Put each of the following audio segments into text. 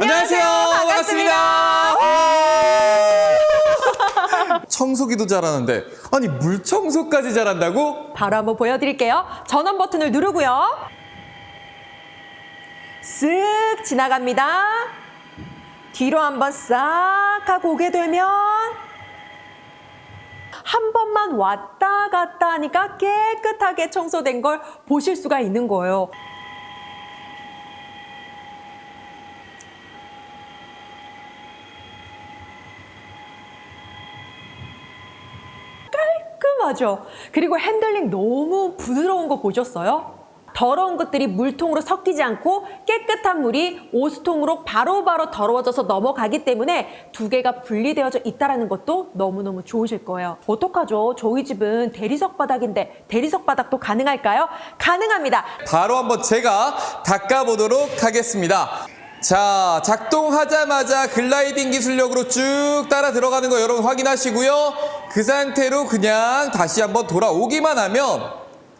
안녕하세요. 청소기도 잘하는데 아니 물 청소까지 잘한다고? 바로 한번 보여드릴게요. 전원 버튼을 누르고요. 쓱 지나갑니다. 뒤로 한번 싹 하고 오게 되면 한 번만 왔다 갔다 하니까 깨끗하게 청소된 걸 보실 수가 있는 거예요. 깔끔하죠. 그리고 핸들링 너무 부드러운 거 보셨어요? 더러운 것들이 물통으로 섞이지 않고 깨끗한 물이 오수통으로 바로바로 더러워져서 넘어가기 때문에 두 개가 분리되어져 있다는 것도 너무너무 좋으실 거예요. 어떡하죠? 저희 집은 대리석 바닥인데 대리석 바닥도 가능할까요? 가능합니다. 바로 한번 제가 닦아보도록 하겠습니다. 자, 작동하자마자 글라이딩 기술력으로 쭉 따라 들어가는 거 여러분 확인하시고요. 그 상태로 그냥 다시 한번 돌아오기만 하면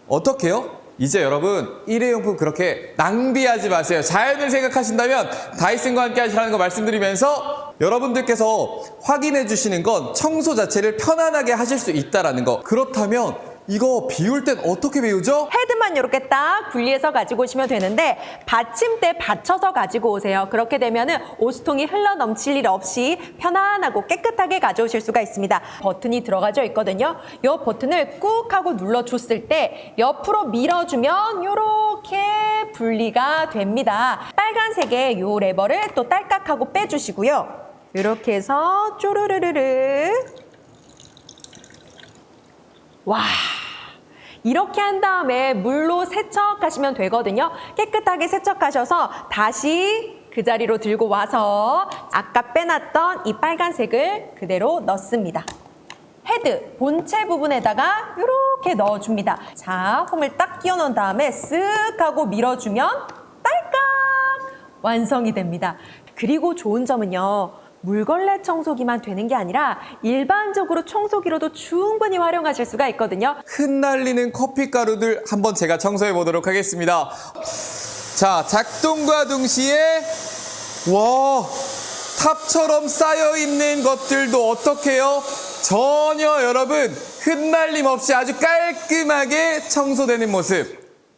어떻게요? 이제 여러분 일회용품 그렇게 낭비하지 마세요. 자연을 생각하신다면 다이슨과 함께 하시라는 거 말씀드리면서 여러분들께서 확인해 주시는 건 청소 자체를 편안하게 하실 수 있다라는 거. 그렇다면 이거 비울 땐 어떻게 비우죠? 헤드만 이렇게 딱 분리해서 가지고 오시면 되는데 받침대 받쳐서 가지고 오세요. 그렇게 되면은 오수통이 흘러 넘칠 일 없이 편안하고 깨끗하게 가져오실 수가 있습니다. 버튼이 들어가져 있거든요. 이 버튼을 꾹 하고 눌러줬을 때 옆으로 밀어주면 이렇게 분리가 됩니다. 빨간색의 이 레버를 또 딸깍하고 빼주시고요. 이렇게 해서 쪼르르르르 와. 이렇게 한 다음에 물로 세척하시면 되거든요. 깨끗하게 세척하셔서 다시 그 자리로 들고 와서 아까 빼놨던 이 빨간색을 그대로 넣습니다. 헤드 본체 부분에다가 이렇게 넣어줍니다. 자, 홈을 딱 끼워 넣은 다음에 쓱 하고 밀어주면 딸깍 완성이 됩니다. 그리고 좋은 점은요. 물걸레 청소기만 되는 게 아니라 일반적으로 청소기로도 충분히 활용하실 수가 있거든요. 흩날리는 커피 가루들 한번 제가 청소해 보도록 하겠습니다. 자, 작동과 동시에 와 탑처럼 쌓여 있는 것들도 어떻게요? 전혀 여러분 흩날림 없이 아주 깔끔하게 청소되는 모습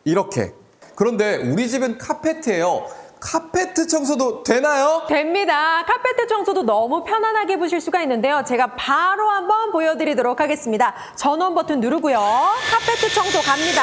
이렇게. 그런데 우리 집은 카페트예요. 카페트 청소도 되나요? 됩니다. 카페트 청소도 너무 편안하게 보실 수가 있는데요. 제가 바로 한번 보여드리도록 하겠습니다. 전원 버튼 누르고요. 카페트 청소 갑니다.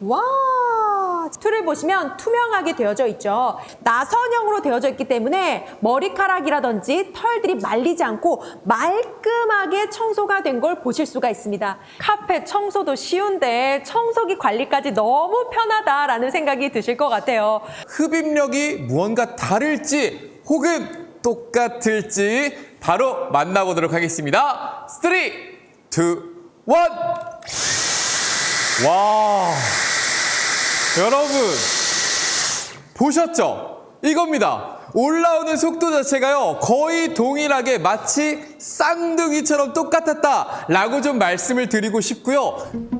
와 툴을 보시면 투명하게 되어져 있죠 나선형으로 되어져 있기 때문에 머리카락이라든지 털들이 말리지 않고 말끔하게 청소가 된 걸 보실 수가 있습니다 카펫 청소도 쉬운데 청소기 관리까지 너무 편하다라는 생각이 드실 것 같아요 흡입력이 무언가 다를지 혹은 똑같을지 바로 만나보도록 하겠습니다. 3, 2, 1. 와. 여러분, 보셨죠? 이겁니다. 올라오는 속도 자체가요, 거의 동일하게 마치 쌍둥이처럼 똑같았다. 라고 좀 말씀을 드리고 싶고요.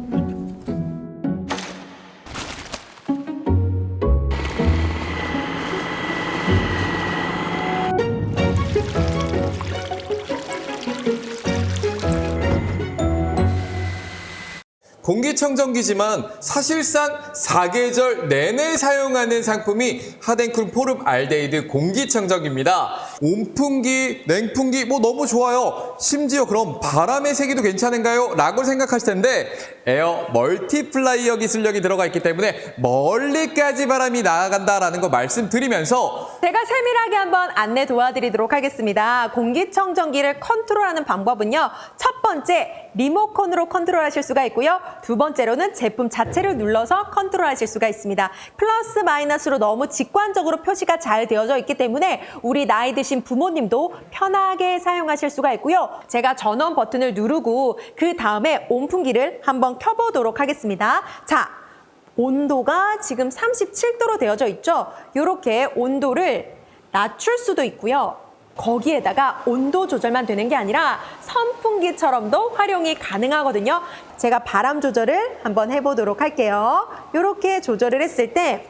공기청정기지만 사실상 사계절 내내 사용하는 상품이 하덴쿨 포름 알데이드 공기청정기입니다. 온풍기, 냉풍기 뭐 너무 좋아요. 심지어 그럼 바람의 세기도 괜찮은가요? 라고 생각하실 텐데 에어 멀티플라이어 기술력이 들어가 있기 때문에 멀리까지 바람이 나아간다라는 거 말씀드리면서 제가 세밀하게 한번 안내 도와드리도록 하겠습니다. 공기청정기를 컨트롤하는 방법은요. 첫 번째, 리모컨으로 컨트롤하실 수가 있고요. 두 번째로는 제품 자체를 눌러서 컨트롤하실 수가 있습니다. 플러스 마이너스로 너무 직관적으로 표시가 잘 되어져 있기 때문에 우리 나이 드신 부모님도 편하게 사용하실 수가 있고요. 제가 전원 버튼을 누르고 그 다음에 온풍기를 한번 켜보도록 하겠습니다. 자, 온도가 지금 37도로 되어져 있죠. 이렇게 온도를 낮출 수도 있고요. 거기에다가 온도 조절만 되는 게 아니라 선풍기처럼도 활용이 가능하거든요. 제가 바람 조절을 한번 해보도록 할게요. 이렇게 조절을 했을 때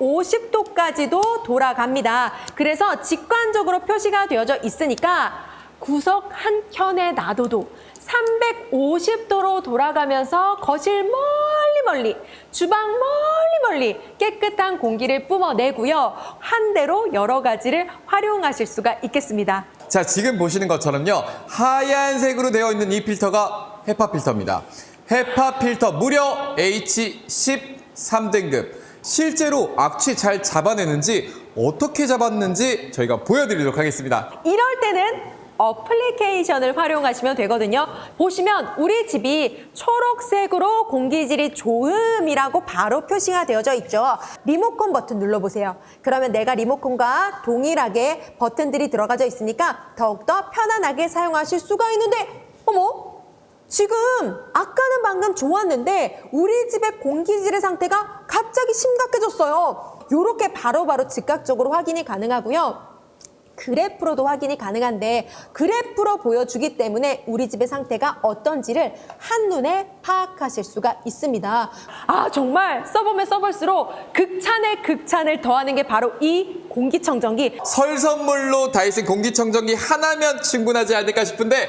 350도까지도 돌아갑니다. 그래서 직관적으로 표시가 되어져 있으니까 구석 한 켠에 놔둬도 350도로 돌아가면서 거실 멀리 멀리, 주방 멀리 멀리 깨끗한 공기를 뿜어내고요. 한 대로 여러 가지를 활용하실 수가 있겠습니다. 자, 지금 보시는 것처럼요. 하얀색으로 되어 있는 이 필터가 헤파 필터입니다. 헤파 필터 무려 H13등급. 실제로 악취 잘 잡아내는지 어떻게 잡았는지 저희가 보여드리도록 하겠습니다. 이럴 때는 어플리케이션을 활용하시면 되거든요. 보시면 우리 집이 초록색으로 공기질이 좋음이라고 바로 표시가 되어져 있죠. 리모컨 버튼 눌러보세요. 그러면 내가 리모컨과 동일하게 버튼들이 들어가져 있으니까 더욱더 편안하게 사용하실 수가 있는데, 어머? 지금 아까는 방금 좋았는데 우리 집의 공기질의 상태가 갑자기 심각해졌어요. 이렇게 바로바로 즉각적으로 확인이 가능하고요. 그래프로도 확인이 가능한데 그래프로 보여주기 때문에 우리 집의 상태가 어떤지를 한눈에 파악하실 수가 있습니다. 아 정말 써보면 써볼수록 극찬에 극찬을 더하는 게 바로 이 공기청정기 설 선물로 다이슨 공기청정기 하나면 충분하지 않을까 싶은데